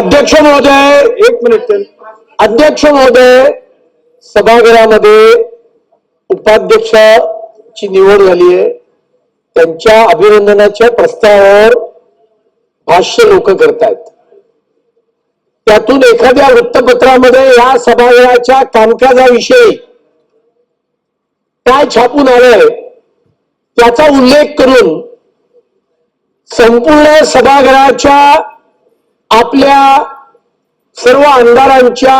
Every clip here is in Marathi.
अध्यक्ष महोदय एक मिनिट अध्यक्ष महोदय सभागृहामध्ये उपाध्यक्षाची निवड झाली आहे. त्यांच्या अभिनंदनाच्या प्रस्तावावर भाष्य लोक करतायत. त्यातून एखाद्या वृत्तपत्रामध्ये या सभागृहाच्या कामकाजाविषयी काय छापून आलंय त्याचा उल्लेख करून संपूर्ण सभागृहाच्या आपल्या सर्व आमदारांच्या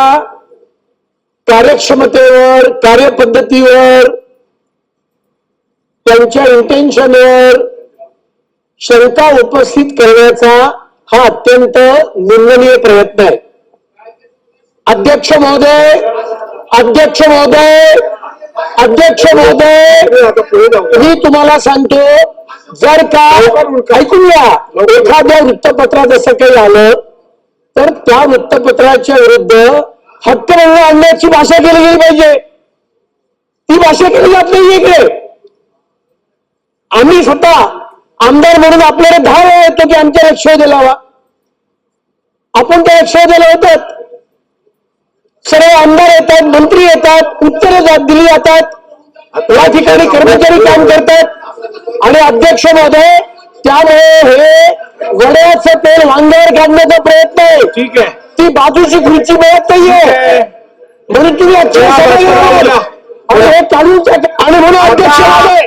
कार्यक्षमतेवर कार्यपद्धतीवर त्यांच्या इंटेन्शनवर शंका उपस्थित करण्याचा हा अत्यंत निंदनीय प्रयत्न आहे. अध्यक्ष महोदय अध्यक्ष महोदय अध्यक्ष महोदय मी तुम्हाला सांगतो जर का ऐकून घ्या एखाद्या वृत्तपत्रात असं काही आलं तर त्या वृत्तपत्राच्या विरुद्ध हक्कभंग आणण्याची भाषा केली गेली पाहिजे. ती भाषा केली जात नाही इकडे. आम्ही स्वतः आमदार म्हणून आपल्याला दहा वेळा येतो की आमच्या लक्ष लावा. आपण त्या लक्ष दिलं होतात सर्व आमदार येतात मंत्री येतात उत्तरं दिली जातात. या ठिकाणी कर्मचारी काम करतात. आणि अध्यक्ष महोदय त्यामुळे हे वड्याचं तेल वांग्यावर काढण्याचा प्रयत्न आहे. ठीक आहे. ती बाजूची खुर्ची मिळत नाहीये. म्हणून तुम्ही. आणि म्हणून अध्यक्ष महोदय